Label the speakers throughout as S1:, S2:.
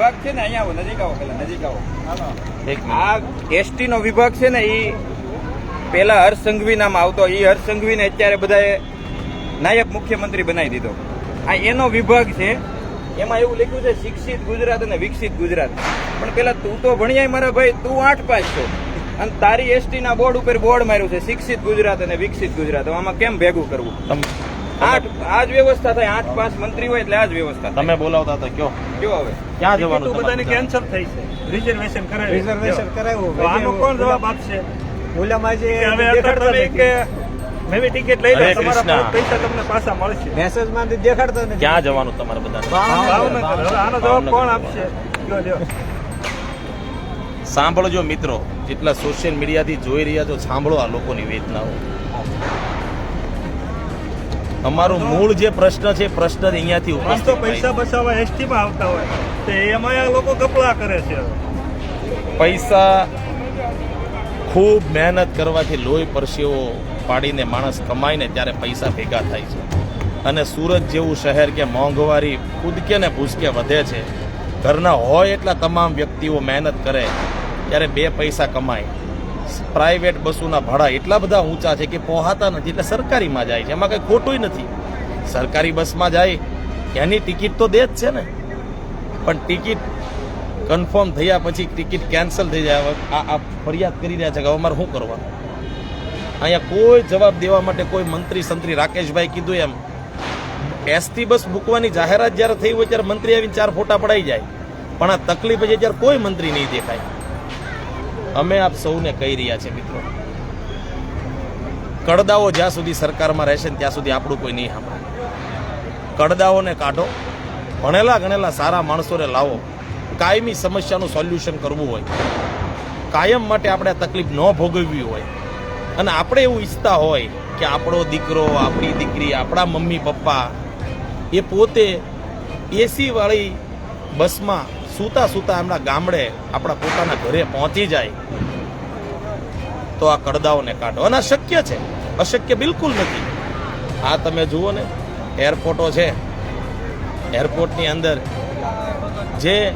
S1: વિભાગ છે ને અહીંયા આવો નજીક આવો પેલા નજીક આવો.
S2: એક મિનિટ.
S1: આ એસટી નો વિભાગ છે ને એ પેલા હર્ષ સંઘવી નામ આવતો. એ હર્ષ સંઘવીને અત્યારે બધાએ નાયબ મુખ્યમંત્રી બનાવી દીધો. આ એનો વિભાગ છે એમાં એવું લખ્યું છે શિક્ષિત ગુજરાત અને વિકસિત ગુજરાત. પણ પેલા તું તો ભણ્યા મારા ભાઈ તું આઠ પાસ છો. અને તારી એસટી ના બોર્ડ ઉપર બોર્ડ માર્યું છે શિક્ષિત ગુજરાત અને વિકસિત ગુજરાત. આમાં કેમ ભેગું કરવું?
S2: તમ-
S1: આઠ આ જ વ્યવસ્થા થાય આઠ પાંચ મંત્રી હોય એટલે આ જ વ્યવસ્થા
S2: તમે બોલાવતા હતા કયો?
S1: કયો હવે?
S2: ક્યાં જવાનું
S3: બધાની કેન્સલ થઈ છે. રિઝર્વેશન કરાવી
S4: રિઝર્વેશન કરાવ્યું.
S3: આનો કોણ જવાબ આપશે?
S4: ઓલામાં જે
S3: હવે અત્યારે તમે કે
S4: નથી.
S3: મેં ટિકિટ લઈ લો તમારા પૈસા તમને પાછા મળશે.
S4: મેસેજમાં દેખાડતો નથી.
S2: ક્યાં જવાનું તમારે બધાને?
S3: આનો જવાબ કોણ આપશે? કયો લ્યો
S2: સાંભળજો મિત્રો જેટલા સોશિયલ મીડિયાથી જોઈ રહ્યા છો સાંભળો આ લોકોની વેદનાઓ. અમારું મૂળ જે પ્રશ્ન છે પ્રશ્ન અહીંયાથી ઉપસ્થિત
S3: પૈસા બચાવવા એસટી માં આવતા હોય. તો એમાં આ લોકો કપડા કરે છે
S2: પૈસા ખૂબ મહેનત કરવાથી લોહી પરસેવો પાડીને માણસ કમાઈને ત્યારે પૈસા ભેગા થાય છે. અને સુરત જેવું શહેર કે મોંઘવારી કૂદકે ને ભૂસકે વધે છે ઘરના હોય એટલા તમામ વ્યક્તિઓ મહેનત કરે ત્યારે બે પૈસા કમાય. પ્રાઇવેટ બસોના ભાડા એટલા બધા ઊંચા છે કે પહોંચાતા નથી એટલે સરકારીમાં જાય છે. એમાં કંઈ ખોટું નથી. સરકારી બસમાં જાય, એની ટિકિટ તો દે જ છે ને. પણ ટિકિટ કન્ફર્મ થયા પછી ટિકિટ કેન્સલ થઈ જાય. આ આ ફરિયાદ કરી રહ્યા છે કે અમારે શું કરવાનું? અહીંયા કોઈ જવાબ દેવા માટે કોઈ મંત્રી સંત્રી રાકેશભાઈ કીધું એમ. એસટી બસ મૂકવાની જાહેરાત જ્યારે થઈ હોય ત્યારે મંત્રી આવીને ચાર ફોટા પડાઈ જાય. પણ આ તકલીફ છે ત્યારે કોઈ મંત્રી નહીં દેખાય. અમે આપ સૌને કહી રહ્યા છે, મિત્રો. કડદાઓ જ્યાં સુધી સરકારમાં રહેશે ને ત્યાં સુધી આપણું કોઈ નહીં સાંભળે. કડદાઓને કાઢો. ભણેલા ગણેલા સારા માણસોને લાવો. કાયમી સમસ્યાનું સોલ્યુશન કરવું હોય. કાયમ માટે આપણે તકલીફ ન ભોગવવી હોય. અને આપણે એવું ઈચ્છતા હોય કે આપણો દીકરો, આપણી દીકરી, આપણા મમ્મી, પપ્પા એ પોતે એસી વાળી બસમાં સૂતા સૂતા એમના ગામડે આપણા પોતાના ઘરે પહોંચી જાય. તો આ કડદાઓને કાઢો. અને શક્ય છે. અશક્ય બિલકુલ નથી. આ તમે જુઓ ને એરપોર્ટો છે. એરપોર્ટની અંદર જે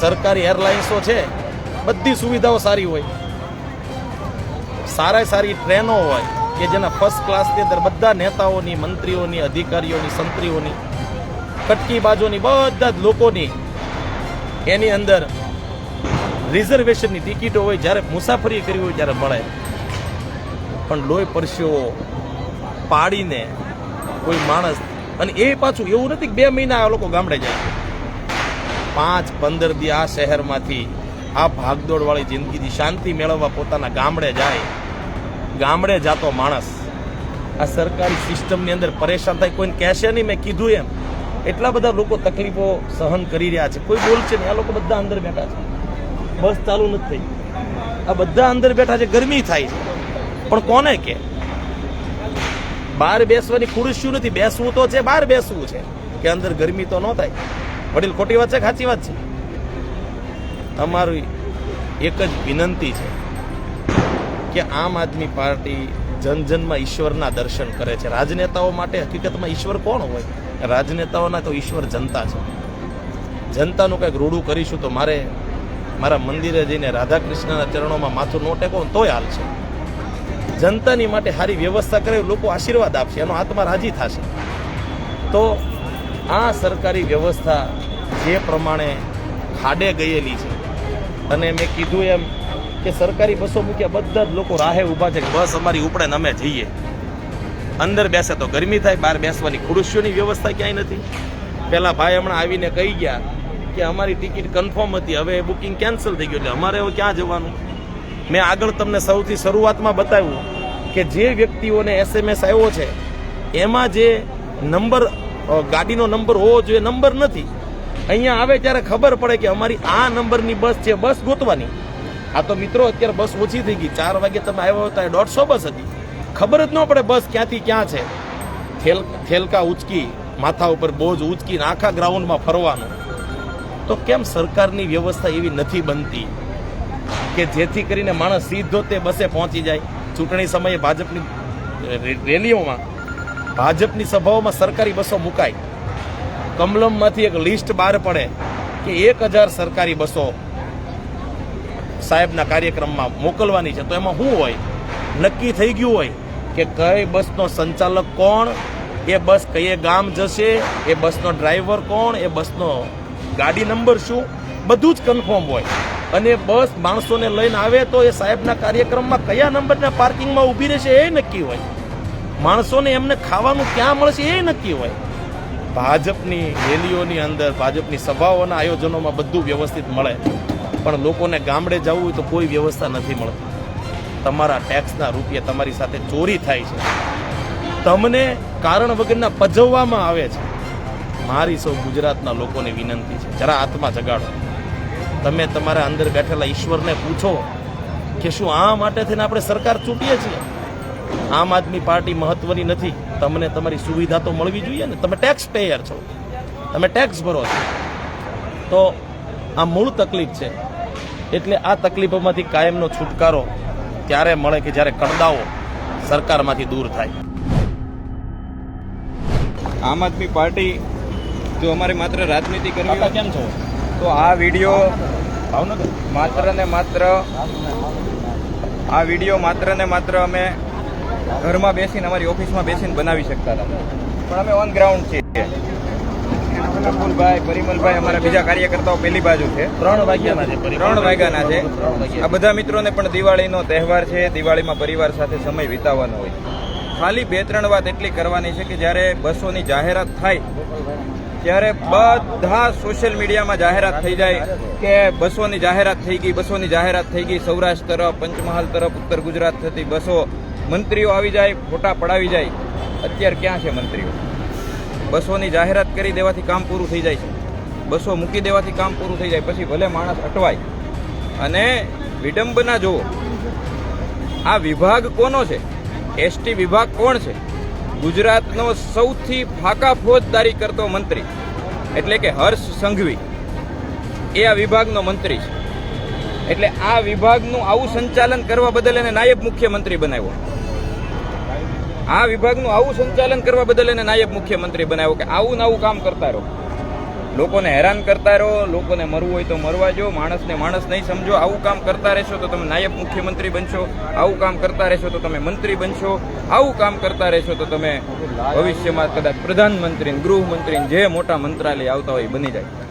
S2: સરકારી એરલાઇન્સો છે, બધી સુવિધાઓ સારી હોય. સારા સારી ટ્રેનો હોય કે જેના ફર્સ્ટ ક્લાસની અંદર બધા નેતાઓની, મંત્રીઓની, અધિકારીઓની, સંત્રીઓની, કટકી બાજુની, બધા જ લોકોની એની અંદર રિઝર્વેશનની ટિકિટો હોય, જ્યારે મુસાફરી કરવી હોય ત્યારે મળે. પણ લોહી પરસ્યો પાડીને કોઈ માણસ અને એ પાછું એવું નથી બે મહિના આ લોકો ગામડે જાય પાંચ, પંદર દી આ શહેરમાંથી આ ભાગદોડવાળી જિંદગીથી શાંતિ મેળવવા પોતાના ગામડે જાય. ગામડે જાતો માણસ આ સરકારી સિસ્ટમની અંદર પરેશાન થાય. કોઈને કહેશે નહીં, મેં કીધું એમ. એટલા બધા લોકો તકલીફો સહન કરી રહ્યા છે. કોઈ બોલ છે નહીં. આ લોકો બધા અંદર બેઠા છે. બસ ચાલુ નથી થઈ. આ બધા અંદર બેઠા છે. ગરમી થાય છે. પણ કોને કે? બહાર બેસવાની ખુરશીઓ નથી. બેસવું તો છે, બહાર બેસવું છે. કે અંદર ગરમી તો ન થાય. વડીલ, ખોટી વાત છે ખાચી વાત છે? અમારી એક જ વિનંતી છે કે આમ આદમી પાર્ટી જન જનમાં ઈશ્વરના દર્શન કરે છે. રાજનેતાઓ માટે હકીકતમાં ઈશ્વર કોણ હોય? રાજનેતાઓના તો ઈશ્વર જનતા છે. જનતાનું કંઈક રૂડું કરીશું તો મારે મારા મંદિરે જઈને રાધા કૃષ્ણના ચરણોમાં માથું નો ટેકો તોય હાલ છે. જનતાની માટે સારી વ્યવસ્થા કરે લોકો આશીર્વાદ આપશે, એનો આત્મા રાજી થશે. તો આ સરકારી વ્યવસ્થા જે પ્રમાણે ખાડે ગયેલી છે, અને મેં કીધું એમ કે સરકારી બસો મૂક્યા બધા જ લોકો રાહે ઊભા છે કે બસ અમારી ઉપડે અમે જઈએ. અંદર બેસે તો ગરમી થાય, બહાર બેસવાની ખુરશીઓની વ્યવસ્થા ક્યાંય નથી. પહેલાં ભાઈ હમણાં આવીને કહી ગયા કે અમારી ટિકિટ કન્ફર્મ હતી. હવે બુકિંગ કેન્સલ થઈ ગયું. એટલે અમારે હવે ક્યાં જવાનું? મેં આગળ તમને સૌથી શરૂઆતમાં બતાવ્યું કે જે વ્યક્તિઓને એસએમએસ આવ્યો છે, એમાં જે નંબર ગાડીનો નંબર હોવો જોઈએ નંબર નથી. અહીંયા આવે ત્યારે ખબર પડે કે અમારી આ નંબરની બસ છે, બસ ગોતવાની. આ તો મિત્રો, અત્યારે બસ ઓછી થઈ ગઈ. ચાર વાગે તમે આવ્યો હતા દોઢસો બસ હતી. ખબર જ ન પડે બસ ક્યાંથી ક્યાં છે. થેલ થેલકા ઉચકી, માથા ઉપર બોજ ઉચકીને આખા ગ્રાઉન્ડમાં ફરવાનું. તો કેમ સરકારની વ્યવસ્થા એવી નથી બનતી કે જેથી કરીને માણસ સીધો તે બસે પહોંચી જાય? ચૂંટણી સમયે ભાજપની રેલીઓમાં, ભાજપની સભાઓમાં સરકારી બસો મુકાય. કમલમમાંથી એક લિસ્ટ બહાર પડે કે એક હજાર સરકારી બસો સાહેબના કાર્યક્રમમાં મોકલવાની છે. તો એમાં શું હોય? નક્કી થઈ ગયું હોય? કે કઈ બસનો સંચાલક કોણ? એ બસ કયે ગામ જશે? એ બસનો ડ્રાઈવર કોણ? એ બસનો ગાડી નંબર શું? બધું જ કન્ફર્મ હોય. અને બસ માણસોને લઈને આવે તો એ સાહેબના કાર્યક્રમમાં કયા નંબરના પાર્કિંગમાં ઊભી રહેશે એ નક્કી હોય. માણસોને એમને ખાવાનું ક્યાં મળશે એ નક્કી હોય. ભાજપની રેલીઓની અંદર, ભાજપની સભાઓના આયોજનોમાં બધું વ્યવસ્થિત મળે. પણ લોકોને ગામડે જવું હોય તો કોઈ વ્યવસ્થા નથી મળતી. તમારા ટેક્સના રૂપિયા તમારી સાથે ચોરી થાય છે. તમને કારણ વગરના પજવવામાં આવે છે. મારી સૌ ગુજરાતના લોકોને વિનંતી છે, જરા આત્મા જગાડો. તમે તમારા અંદર બેઠેલા ઈશ્વરને પૂછો કે શું આ માટે થઈને આપણે સરકાર ચૂંટીએ છીએ? આમ આદમી પાર્ટી મહત્વની નથી. તમને તમારી સુવિધા તો મળવી જોઈએ ને. તમે ટેક્સ પેયર છો. તમે ટેક્સ ભરો છો. તો આ મૂળ તકલીફ છે. એટલે આ તકલીફોમાંથી કાયમનો છુટકારો ત્યારે મળે કે જ્યારે કડદાઓ સરકારમાંથી દૂર થાય.
S1: આમ આદમી પાર્ટી જો અમારે માત્ર રાજનીતિ કરવી હોય
S2: કેમ છો?
S1: તો આ વીડિયો માત્ર ને માત્ર આ વીડિયો માત્ર ને માત્ર અમે ઘરમાં બેસીને અમારી ઓફિસમાં બેસીને બનાવી શકતા હતા. પણ અમે ઓન ગ્રાઉન્ડ છીએ. પ્રફુલભાઈ પરિમલભાઈ અમારા બીજા કાર્યકર્તાઓ પેલી બાજુ છે.
S2: ત્રણ વાગ્યાના છે
S1: ત્રણ વાગ્યાના છે. આ બધા મિત્રોને પણ દિવાળીનો તહેવાર છે. દિવાળીમાં પરિવાર સાથે સમય વિતાવવાનો હોય. ખાલી બે ત્રણ વાત એટલી કરવાની છે કે જ્યારે બસોની જાહેરાત થાય ત્યારે બધા સોશિયલ મીડિયામાં જાહેરાત થઈ જાય કે બસોની જાહેરાત થઈ ગઈ બસોની જાહેરાત થઈ ગઈ. સૌરાષ્ટ્ર તરફ પંચમહાલ તરફ ઉત્તર ગુજરાત થતી બસો મંત્રીઓ આવી જાય ફોટા પડાવી જાય. અત્યારે ક્યાં છે મંત્રીઓ? બસોની જાહેરાત કરી દેવાથી કામ પૂરું થઈ જાય છે. બસો મૂકી દેવાથી કામ પૂરું થઈ જાય, પછી ભલે માણસ અટવાય. અને વિડંબના જુઓ, આ વિભાગ કોનો છે? એસટી વિભાગ કોણ છે? ગુજરાતનો સૌથી ફાકા ફોજદારી કરતો મંત્રી, એટલે કે હર્ષ સંઘવી, એ આ વિભાગનો મંત્રી છે. એટલે આ વિભાગનું આવું સંચાલન કરવા બદલ એને નાયબ મુખ્યમંત્રી બનાવ્યો. આ વિભાગનું આવું સંચાલન કરવા બદલ એને નાયબ મુખ્યમંત્રી બનાવ્યો કે આવું ને આવું કામ કરતા રહો. લોકોને હેરાન કરતા રહો, લોકોને મરવું હોય તો મરવા જો, માણસને માણસ નહીં સમજો, આવું કામ કરતા રહેશો તો તમે નાયબ મુખ્યમંત્રી બનશો, આવું કામ કરતા રહેશો તો તમે મંત્રી બનશો, આવું કામ કરતા રહેશો તો તમે ભવિષ્યમાં કદાચ પ્રધાનમંત્રી ગૃહમંત્રી જે મોટા મંત્રાલય આવતા હોય બની જાય.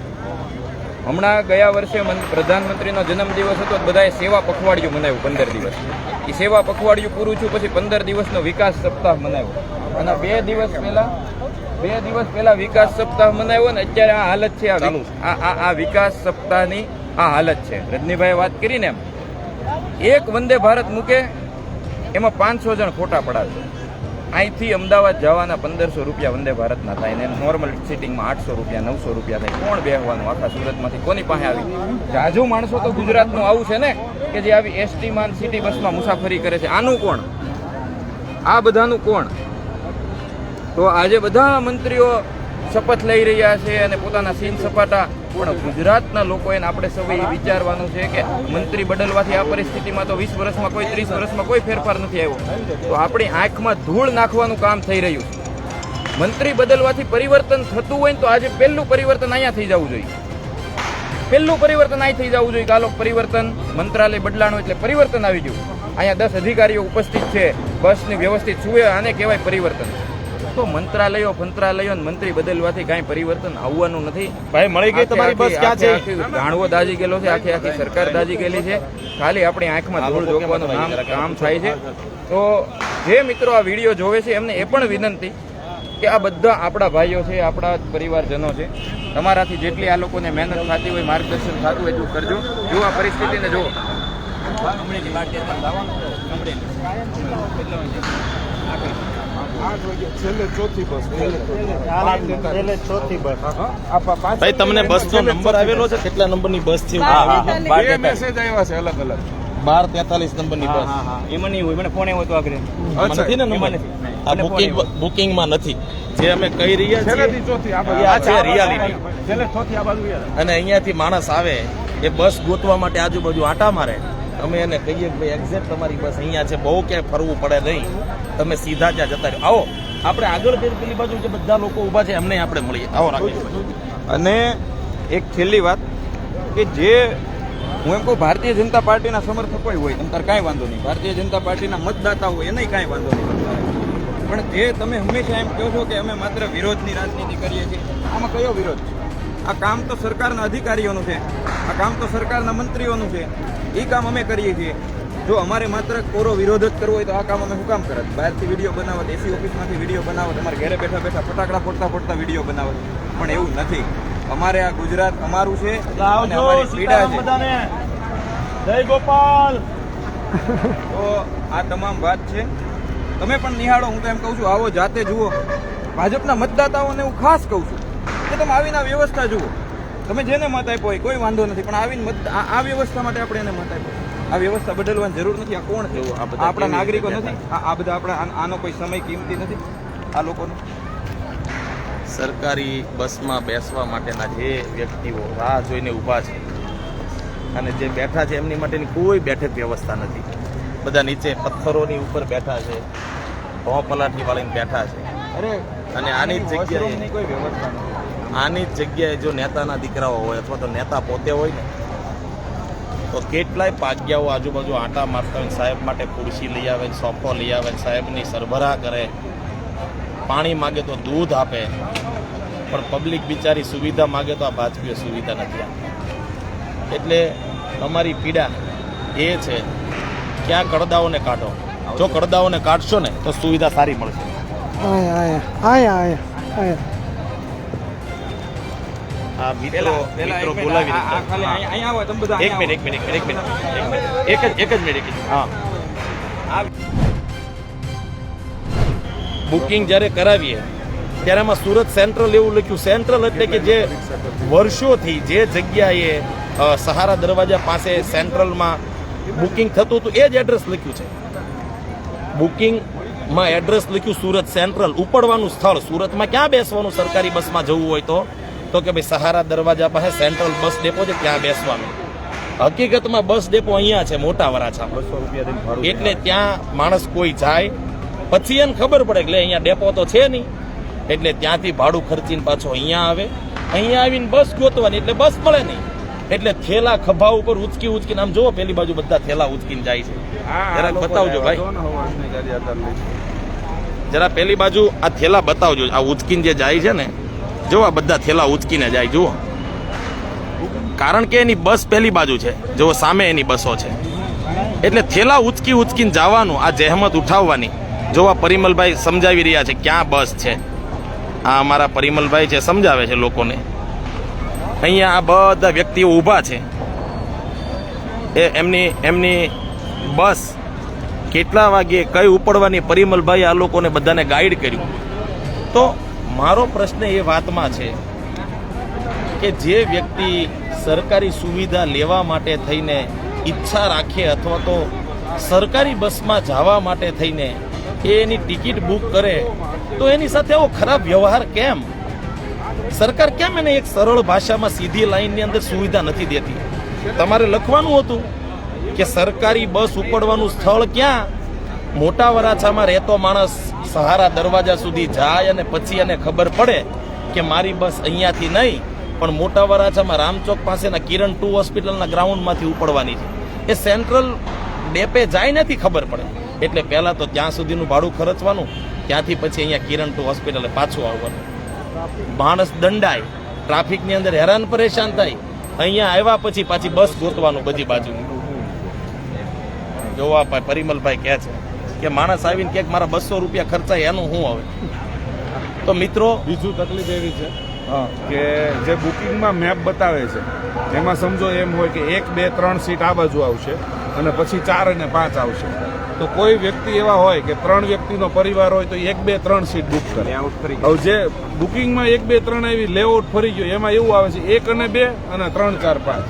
S1: હમણાં ગયા વર્ષે પ્રધાનમંત્રીનો જન્મદિવસ હતો બધાએ સેવા પખવાડિયું મનાવ્યું પંદર દિવસ. એ સેવા પખવાડિયું પૂરું થયું પછી પંદર દિવસનો વિકાસ સપ્તાહ મનાવ્યો. અને બે દિવસ પહેલાં બે દિવસ પહેલાં વિકાસ સપ્તાહ મનાવ્યો ને અત્યારે આ હાલત છે આ આ વિકાસ સપ્તાહની આ હાલત છે. રજનીભાઈ વાત કરીને એમ એક વંદે ભારત મૂકે એમાં પાંચસો જણ ખોટા પડાવે અહીંથી અમદાવાદ જવાના પંદરસો રૂપિયા વંદે ભારતના થાય ને નોર્મલ સિટિંગમાં આઠસો રૂપિયા, નવસો રૂપિયા થાય. કોણ બેહવાનું આખા સુરતમાંથી? કોની પાસે આવી? જાજુ માણસો તો ગુજરાતનું આવું છે ને કે જે આવી એસટીમાં સિટી બસમાં મુસાફરી કરે છે. આનું કોણ? આ બધાનું કોણ? તો આજે બધા મંત્રીઓ શપથ લઈ રહ્યા છે અને પોતાના સીન સપાટા પણ ગુજરાતના લોકો એને આપણે સૌએ વિચારવાનું છે કે મંત્રી બદલવાથી આ પરિસ્થિતિમાં તો વીસ વર્ષમાં કોઈ, ત્રીસ વર્ષમાં કોઈ ફેરફાર નથી આવ્યો. તો આપણી આંખમાં ધૂળ નાખવાનું કામ થઈ રહ્યું મંત્રી બદલવાથી પરિવર્તન થતું હોય તો આજે પહેલું પરિવર્તન અહીંયા થઈ જવું જોઈએ. પહેલું પરિવર્તન અહીં થઈ જવું જોઈએ કાલો પરિવર્તન મંત્રાલય બદલાણું એટલે પરિવર્તન આવી ગયું. અહીંયા દસ અધિકારીઓ ઉપસ્થિત છે, બસની વ્યવસ્થિત સુવે આને કહેવાય પરિવર્તન. તો મંત્રાલયો મંત્રાલયો મંત્રી બદલવાથી કાંઈ પરિવર્તન આવવાનું નથી.
S2: ભાઈ મળી ગઈ તમારી બસ
S1: આખી-
S2: ક્યાં છે?
S1: ગાણવો દાજી ગયેલો છે આખી આખી સરકાર દાજી ગયેલી છે. ખાલી આપણી આંખમાં ધૂળ
S2: હતા?
S1: નામ કામ થાય છે. તો જે મિત્રો આ વીડિયો જોવે છે એમને એ પણ વિનંતી કે આ બધા આપણા ભાઈઓ છે આપણા પરિવારજનો છે તમારાથી જેટલી આ લોકોને મહેનત થતી હોય માર્ગદર્શન થતું હોય એટલું કરજો. જો આ પરિસ્થિતિને જુઓ.
S4: છેલ્લે તમને બસ.
S2: નો તમને નંબર આવેલો છે? કેટલા નંબરની બસ છે?
S5: મેસેજ આવ્યા છે અલગ અલગ.
S2: બાર તેતાલીસ નંબરની બસ.
S1: એમાં નહીં હોય મને ફોન આવ્યો હતો આગળ.
S2: નથી ને નંબર?
S1: નથી.
S2: આ બુકિંગ
S1: બુકિંગમાં
S2: બુકિંગમાં નથી. જે અમે કહી રહ્યા છીએ
S5: ચોથી આ
S2: છે રિયાલિટી
S5: છેલ્લે ચોથી આ બાજુ યાર
S2: અને અહીંયાથી માણસ આવે. એ બસ ગોતવા માટે આજુબાજુ આટા મારે. અમે એને કહીએ કે ભાઈ એક્ઝેક્ટ તમારી બસ અહીંયા છે, બહુ ક્યાંય ફરવું પડે નહીં. તમે સીધા ત્યાં જતા રહ્યો આવો, આપણે આગળ પેલી બાજુ જે બધા લોકો ઊભા છે, એમને આપણે મળીએ. આવો રાખીએ
S1: અને એક છેલ્લી વાત કે જે હું એમ કહું, ભારતીય જનતા પાર્ટીના સમર્થકો હોય તમ તાર કાંઈ વાંધો નહીં. ભારતીય જનતા પાર્ટીના મતદાતા હોય એને કાંઈ વાંધો નહીં. પણ જે તમે હંમેશા એમ કહો છો કે અમે માત્ર વિરોધની રાજનીતિ કરીએ છીએ, આમાં કયો વિરોધ છે? આ કામ તો સરકારના અધિકારીઓનું છે. આ કામ તો સરકારના મંત્રીઓનું છે. એ કામ અમે કરીએ છીએ. જો અમારે માત્ર કોરો વિરોધ જ કરવો હોય તો આ કામ અમે શું કામ કરત? બહારથી વીડિયો બનાવત એસી ઓફિસમાંથી વીડિયો બનાવત અમારે ઘરે બેઠા બેઠા ફટાકડા ફોડતા ફોડતા વીડિયો બનાવત. પણ એવું નથી. અમારે આ ગુજરાત અમારું છે
S3: જય ગોપાલ.
S1: તો આ તમામ વાત છે. તમે પણ નિહાળો હું તો એમ કહું છું આવો જાતે જુઓ. ભાજપના મતદાતાઓને હું ખાસ કહું છું. કે તમે આવીને આ વ્યવસ્થા જુઓ. તમે જેને મત આપ્યો હોય કોઈ વાંધો નથી પણ આવીને મત આ વ્યવસ્થા માટે આપણે એને મત આપ્યો. આ વ્યવસ્થા બદલવાની જરૂર નથી. આ કોણ છે આપણા નાગરિકો નથી. આ બધા આપણા આનો- આનો કોઈ સમય કિંમતી નથી. આ લોકોનો.
S2: સરકારી બસમાં બેસવા માટેના જે વ્યક્તિઓ રાહ જોઈને ઊભા છે અને જે બેઠા છે એમની માટેની કોઈ બેઠક વ્યવસ્થા નથી. બધા નીચે પથ્થરોની ઉપર બેઠા છે ભોં પલાઠી વાળીને બેઠા છે. અને આની જગ્યાએ-
S1: કોઈ વ્યવસ્થા નથી.
S2: આની જ જગ્યાએ જો નેતાના દીકરાઓ હોય અથવા તો નેતા પોતે હોય ને તો કેટલાય પાગ્યાઓ આજુબાજુ આંટા મારતા હોય સાહેબ માટે ખુરશી લઈ આવે સોફો લઈ આવે સાહેબની સરભરા કરે પાણી માગે તો દૂધ આપે પણ પબ્લિક બિચારી સુવિધા માગે તો આ ભાજપીઓ સુવિધા નથી આપતી. એટલે અમારી પીડા એ છે કે આ કડદાઓને કાઢો? જો કડદાઓને કાઢશો ને તો સુવિધા સારી મળશે.
S4: આયા આયા આયા આયા.
S2: આ મિત્રો મિત્રો બોલાવી દીધા. એક મિનિટ એક મિનિટ એક મિનિટ એક જ એક જ મિનિટ હા. બુકિંગ જ્યારે કરાવીએ ત્યારે આમાં સુરત સેન્ટ્રલ એવું લખ્યું સેન્ટ્રલ એટલે કે જે વર્ષોથી જે જગ્યાએ સહારા દરવાજા પાસે સેન્ટ્રલમાં બુકિંગ થતું હતું એ જ એડ્રેસ લખ્યું છે. બુકિંગમાં એડ્રેસ લખ્યું સુરત સેન્ટ્રલ. ઉપડવાનું સ્થળ સુરતમાં ક્યાં બેસવાનું સરકારી બસમાં જવું હોય તો? તો કે ભાઈ સહારા દરવાજા પાસે સેન્ટ્રલ બસ ડેપો છે ત્યાં બેસવાનું. હકીકતમાં બસ ડેપો અહીંયા છે મોટા વરાછામાં. એટલે ત્યાં માણસ કોઈ જાય. પછી એને ખબર પડે કે અહીંયા ડેપો તો છે નહીં. એટલે ત્યાંથી ભાડું ખર્ચીને પાછો અહીંયા આવે. અહીંયા આવીને બસ ગોતવાની એટલે બસ મળે નહીં. એટલે થેલા ખભા ઉપર ઉચકી ઉચકીને આમ જુઓ પેલી બાજુ બધા થેલા ઉચકીને જાય છે. જરાક બતાવજો ભાઈ. જરા પેલી બાજુ આ થેલા બતાવજો આ ઉચકીને જે જાય છે ને જો આ બધા થેલા ઉચકીને જાય, જુઓ. કારણ કે એની બસ પેલી બાજુ છે, જો સામે એની બસો છે. એટલે થેલા ઉચકી ઉચકીને જવાનું, આ જહેમત ઉઠાવવાની. જો આ પરિમલભાઈ સમજાવી રહ્યા છે ક્યાં બસ છે. આ અમારા પરિમલભાઈ છે, સમજાવે છે લોકોને. અહીંયા આ બધા વ્યક્તિઓ ઊભા છે. એ એમની એમની બસ કેટલા વાગે, કઈ ઉપડવાની પરિમલભાઈ આ લોકોને બધાને ગાઈડ કર્યું. તો મારો પ્રશ્ન એ વાતમાં છે કે જે વ્યક્તિ સરકારી સુવિધા લેવા માટે થઈને ઈચ્છા રાખે અથવા તો સરકારી બસમાં જવા માટે થઈને એ એની ટિકિટ બુક કરે, તો એની સાથે આવો ખરાબ વ્યવહાર કેમ? સરકાર કેમ એને એક સરળ ભાષામાં સીધી લાઈનની અંદર સુવિધા નથી દેતી? તમારે લખવાનું હતું કે સરકારી બસ ઉપડવાનું સ્થળ ક્યાં? મોટા વરાછામાં રહેતો માણસ સહારા દરવાજા સુધી જાય અને પછી એને ખબર પડે કે મારી બસ અહીંયાથી નહીં, પણ મોટા વરાછામાં રામચોક પાસેના કિરણ ટુ હોસ્પિટલના ગ્રાઉન્ડમાંથી ઉપડવાની છે. એ સેન્ટ્રલ ડેપે જાય નથી ખબર પડે. એટલે પહેલાં તો ત્યાં સુધીનું ભાડું ખર્ચવાનું, ત્યાંથી પછી અહીંયા કિરણ ટુ હોસ્પિટલે પાછું આવવાનું. માણસ દંડાય, ટ્રાફિકની અંદર હેરાન પરેશાન થાય. અહીંયા આવ્યા પછી પાછી બસ ગોતવાનું બધી બાજુ જોવા ભાઈ પરિમલભાઈ કહે છે. કે માણસ આવીને ક્યાંક મારા બસો રૂપિયા ખર્ચાય એનું શું આવે તો મિત્રો
S5: બીજું તકલીફ એવી છે કે જે બુકિંગમાં મેપ બતાવે છે એમાં સમજો એમ હોય કે એક બે ત્રણ સીટ આ બાજુ આવશે અને પછી ચાર અને પાંચ આવશે. તો કોઈ વ્યક્તિ એવા હોય કે ત્રણ વ્યક્તિનો પરિવાર હોય તો એક બે ત્રણ સીટ બુક કરે.
S1: લેઆઉટ કરી
S5: હવે જે બુકિંગમાં એક બે ત્રણ એવી લેઆઉટ ફરી ગયો એમાં એવું આવે છે એક અને બે અને ત્રણ ચાર પાંચ.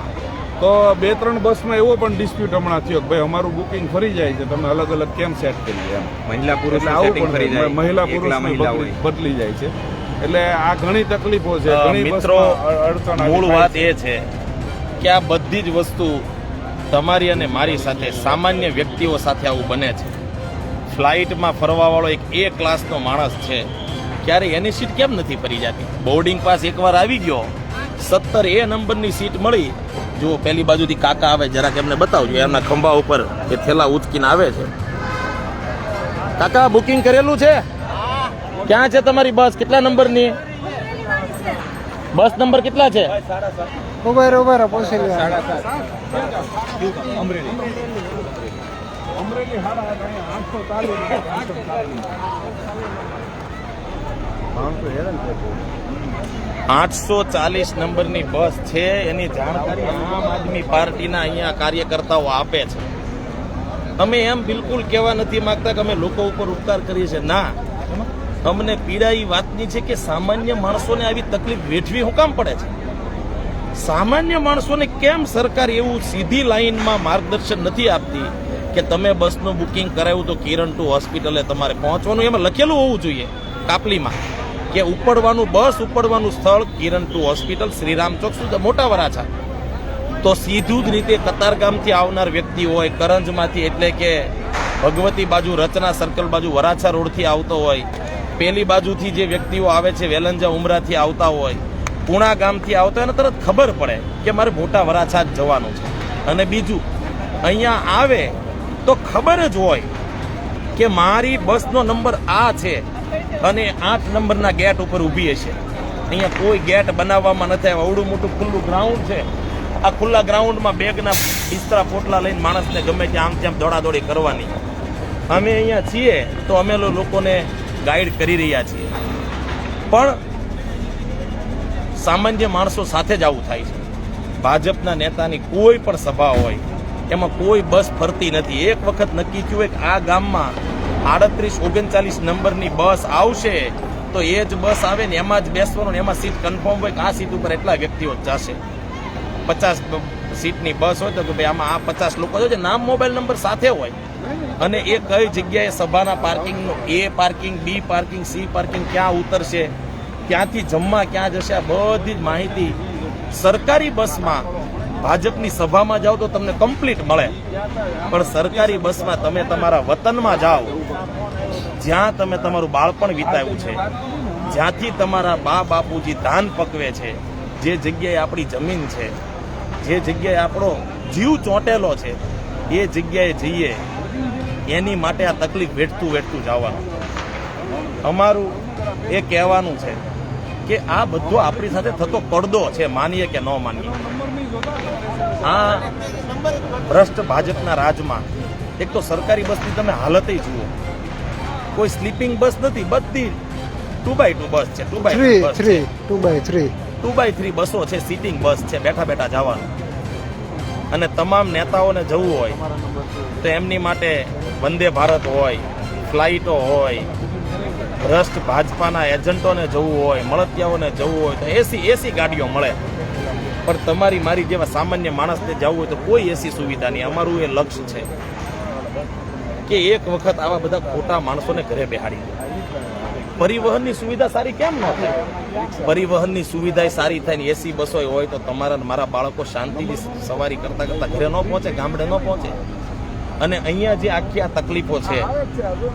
S5: તો બે ત્રણ બસમાં એવો પણ ડિસ્પ્યુટ હમણાં થયો કે ભાઈ અમારું બુકિંગ ફરી જાય છે તમે અલગ અલગ કેમ સેટ કરી એમ.
S1: મહિલા પુરુષ
S5: આવું પણ
S1: જાય
S5: મહિલા
S1: એકલા મહિલા
S5: પુરુષ બદલી જાય છે. એટલે આ ઘણી તકલીફો છે ઘણી
S2: મિત્રો
S5: અડચણ
S2: મૂળ વાત એ છે કે આ બધી જ વસ્તુ તમારી અને મારી સાથે સામાન્ય વ્યક્તિઓ સાથે આવું બને છે. ફ્લાઇટમાં ફરવાવાળો એક એ ક્લાસનો માણસ છે ક્યારે એની સીટ કેમ નથી ફરી જતી? બોર્ડિંગ પાસ એકવાર આવી ગયો સત્તર એ નંબરની સીટ મળી જુઓ પહેલી બાજુથી કાકા આવે જરાક એમને બતાવજો. એમના ખંભા ઉપર એ થેલા ઉચકીને આવે છે. કાકા બુકિંગ કરેલું છે? ક્યાં છે તમારી બસ? કેટલા નંબરની? બસ નંબર કેટલા છે?
S4: ઊભા રહો ઊભા રહો પહોંચી
S5: અમરેલી આઠસો ચાલીસ
S2: નંબરની બસ છે. એની જાણકારી આમ આદમી પાર્ટીના અહીંયા કાર્યકર્તાઓ આપે છે. અમે એમ બિલકુલ કહેવા નથી માંગતા કે અમે લોકો ઉપર ઉપકાર કરીએ છીએ. ના. અમને પીડા એ વાતની છે કે સામાન્ય માણસોને આવી તકલીફ વેઠવી હું કામ પડે છે? સામાન્ય માણસોને કેમ સરકાર એવું સીધી લાઇનમાં માર્ગદર્શન નથી આપતી કે તમે બસનું બુકિંગ કરાવ્યું તો કિરણ ટુ હોસ્પિટલે તમારે પહોંચવાનું? એમાં લખેલું હોવું જોઈએ કાપલીમાં. કે ઉપડવાનું, બસ ઉપડવાનું સ્થળ કિરણ ટુ હોસ્પિટલ, શ્રીરામ ચોક સુધી. મોટા વરાછા તો સીધું જ રીતે કતારગામથી આવનાર વ્યક્તિ હોય, કરંજમાંથી એટલે કે ભગવતી બાજુ, રચના સર્કલ બાજુ, વરાછા રોડથી આવતો હોય, પેલી બાજુથી જે વ્યક્તિઓ આવે છે, વેલંજા ઉમરાથી આવતા હોય, પુણા ગામથી આવતા હોય, એને તરત ખબર પડે કે મારે મોટા વરાછા જ જવાનું છે. અને બીજું, અહીંયા આવે તો ખબર જ હોય કે મારી બસનો નંબર આ છે. અને આઠ નંબરના ગેટ ઉપર ઊભી હશે. અહીંયા કોઈ ગેટ બનાવવામાં નથી આવ્યા. અવડું મોટું ખુલ્લું ગ્રાઉન્ડ છે. આ ખુલ્લા ગ્રાઉન્ડમાં બેગના બિસ્તરા પોટલા લઈને માણસને ગમે ત્યાં આમ તેમ દોડાદોડી કરવાની. અમે અહીંયા છીએ તો અમે લોકોને ગાઈડ કરી રહ્યા છીએ. પણ સામાન્ય માણસો સાથે જ આવું થાય છે. ભાજપના નેતાની કોઈ પણ સભા હોય, એમાં કોઈ બસ ફરતી નથી. એક વખત નક્કી થયું કે આ ગામમાં આડત્રીસ ઓગણચાલીસ નંબરની બસ આવશે, તો એ જ બસ આવે ને એમાં જ બેસવાનું એમાં સીટ કન્ફર્મ હોય કે આ સીટ ઉપર એટલા વ્યક્તિઓ જશે. પચાસ સીટની બસ હોય તો કે ભાઈ આમાં આ પચાસ લોકો છે. નામ, મોબાઈલ નંબર સાથે હોય. અને એ કઈ જગ્યાએ સભાના પાર્કિંગનું, A parking, B parking, C parking ક્યાં ઉતરશે, ક્યાંથી જમવા ક્યાં જશે, આ બધી જ માહિતી સરકારી બસમાં ભાજપની સભામાં જાઓ તો તમને કમ્પ્લીટ મળે. પણ સરકારી બસમાં તમે તમારા વતનમાં જાઓ, જ્યાં તમે તમારું બાળપણ વિતાવ્યું છે, જ્યાંથી તમારા બા બાપુજી ધાન પકવે છે, જે જગ્યાએ આપણી જમીન છે, જે જગ્યાએ આપણો જીવ ચોંટેલો છે, એ જગ્યાએ જઈએ, એની માટે આ તકલીફ વેઠતું વેઠતું જવાનું. અમારું એ કહેવાનું છે કે આ બધો આપણી સાથે થતો પડદો છે, માનીએ કે ન માનીએ. આ ભ્રષ્ટ ભાજપના રાજમાં. એક તો સરકારી બસની તમે હાલત જુઓ. કોઈ સ્લીપિંગ બસ નથી બધી ટુ બાય ટુ બસ છે ટુ બાય
S4: થ્રી
S2: બસ છે.
S4: Three two by three
S2: two by three બસો છે સીટિંગ બસ છે બેઠા બેઠા જવાનું. અને તમામ નેતાઓને જવું હોય તો એમની માટે વંદે ભારત હોય ફ્લાઇટો હોય ભ્રષ્ટ ભાજપાના એજન્ટોને જવું હોય મળતિયાઓને જવું હોય તો એસી એસી ગાડીઓ મળે. પણ તમારી મારી જેવા સામાન્ય માણસને જવું હોય તો કોઈ એસી સુવિધા નહીં. અમારું એ લક્ષ્ય છે કે એક વખત આવા બધા ખોટા માણસોને ઘરે બેહાડી દે. પરિવહનની સુવિધા સારી કેમ ન થાય? પરિવહનની સુવિધા સારી થાય ને એસી બસો હોય તો તમારા મારા બાળકો શાંતિથી સવારી કરતા કરતા ઘરે ન પહોંચે, ગામડે ન પહોંચે. અને અહીંયા જે આખી આ તકલીફો છે,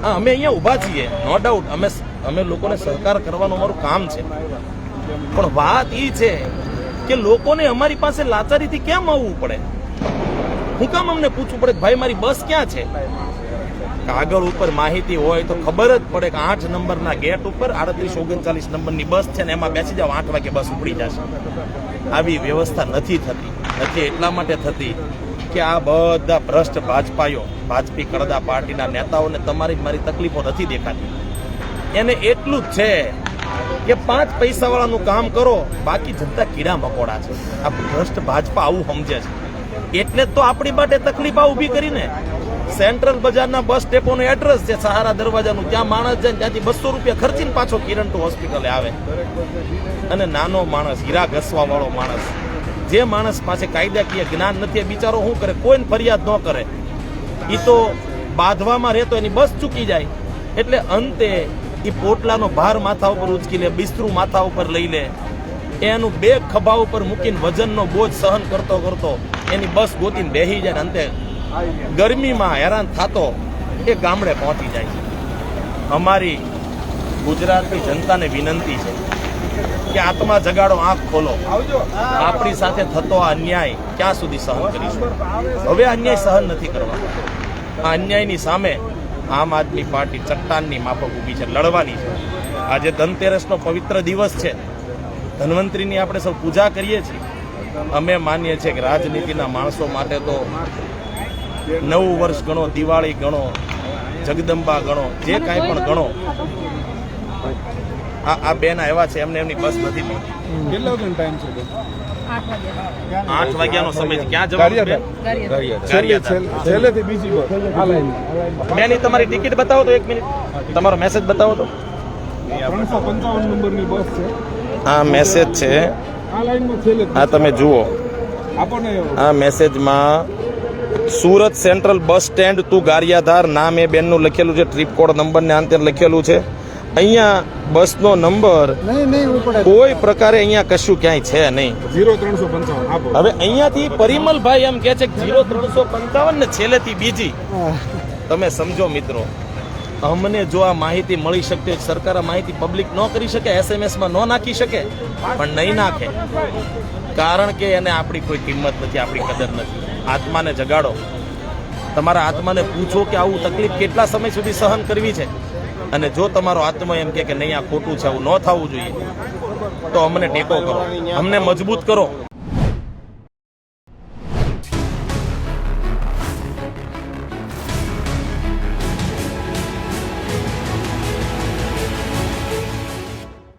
S2: હા, અમે અહીંયા ઊભા છીએ નો ડાઉટ અમે અમે લોકોને સહકાર કરવાનું અમારું કામ છે. પણ વાત એ છે કે લોકોને અમારી પાસે લાચારીથી કેમ આવવું પડે? હું કામ અમને પૂછવું પડે, ભાઈ, મારી બસ ક્યાં છે? કાગળ ઉપર માહિતી હોય તો ખબર જ પડે કે આઠ નંબરના ગેટ ઉપર આડત્રીસ ઓગણચાલીસ નંબરની બસ છે ને એમાં બેસી જાવ આઠ વાગે બસ ઉપડી જશે. આવી વ્યવસ્થા નથી થતી. નથી એટલા માટે થતી કે આ બધા ભ્રષ્ટ ભાજપાઈઓ ભાજપી કડદા પાર્ટીના નેતાઓને તમારી મારી તકલીફો નથી દેખાતી. એને એટલું જ છે કે પાંચ પૈસાવાળાનું કામ કરો, બાકી જનતા કીડા મકોડા છે. આ ભ્રષ્ટ ભાજપા આવું સમજે છે. એટલે તો આપણી માટે તકલીફ ઊભી કરીને. સેન્ટ્રલ બજારના બસ ડેપોનું એડ્રેસ છે, સહારા દરવાજાનું. ત્યાં માણસ જાય ત્યાંથી બસો રૂપિયા ખર્ચીને પાછો કિરણ ટુ હોસ્પિટલે આવે. અને નાનો માણસ, હીરા ઘસવા વાળો માણસ. જે માણસ પાસે કાયદાકીય જ્ઞાન નથી, એ બિચારો શું કરે? કોઈને ફરિયાદ ન કરે. એ તો બાંધવામાં રહેતો, એની બસ ચૂકી જાય. એટલે અંતે એ પોટલાનો ભાર માથા ઉપર ઉચકી લે બિસ્તરું માથા ઉપર લઈ લે. એનું બે ખભા ઉપર મૂકીને વજનનો બોજ સહન કરતો કરતો એની બસ ગોતીને બેહી જાય અંતે ગરમીમાં હેરાન થતો એ ગામડે પહોંચી જાય છે. અમારી ગુજરાતની જનતાને વિનંતી છે કે આત્મા જગાડો, આંખ ખોલો. આપણી સાથે થતો આ અન્યાય ક્યાં સુધી સહન કરીશું? હવે અન્યાય સહન નથી કરવાનો. આ અન્યાયની સામે આમ આદમી પાર્ટી ચટ્ટાનની માફક ઊભી છે લડવાની છે. આજે ધનતેરસનો પવિત્ર દિવસ છે. ધન્વંતરીની આપણે સૌ પૂજા કરીએ છીએ. અમે માનીએ છીએ કે રાજનીતિના માણસો માટે તો નવું વર્ષ ગણો દિવાળી ગણો જગદંબા ગણો જે કાંઈ પણ ગણો. આ આ બેન આવ્યા છે એમને એમની બસ નથી મળતી.
S5: કેટલો ટાઈમ છે?
S2: આઠ વાગ્યાનો સમય છે. ક્યાં જવાનું બેન?
S5: બીજી બસ આ લાઈન
S2: બેન તમારી ટિકિટ બતાવો તો એક મિનિટ. તમારો મેસેજ બતાવો તો.
S5: ત્રણસો પંચાવન નંબરની બસ છે.
S2: આ મેસેજ છે.
S5: આ લાઈનમાં છેલ્લે.
S2: આ તમે જુઓ. આ મેસેજમાં Surat central bus stand to Gariyadhar નામ એ બેનનું લખેલું છે. ટ્રીપ કોડ નંબર ને આંતર લખેલું છે. અહીંયા બસનો નંબર
S4: નહીં નહીં ઉપડે
S2: કોઈ પ્રકારે અહીંયા કશું ક્યાંય છે નહીં.
S5: ઝીરો ત્રણસો પંચાવન
S2: હવે અહીંયાથી પરિમલભાઈ એમ કે છે કે જીરો ત્રણસો પંચાવન ને છેલ્લેથી બીજી. તમે સમજો મિત્રો અમને જો આ માહિતી મળી શકતી હોય સરકાર આ માહિતી પબ્લિક ન કરી શકે એસએમએસમાં ન નાખી શકે પણ નહીં નાખે. કારણ કે એને આપણી કોઈ કિંમત નથી આપણી કદર નથી. આત્માને જગાડો. તમારા આત્માને પૂછો કે આવું તકલીફ કેટલા સમય સુધી સહન કરવી છે? અને જો તમારો આત્મા એમ કે નહીં, આ ખોટું છે, આવું ન થવું જોઈએ, તો અમને ટેકો કરો. અમને મજબૂત કરો.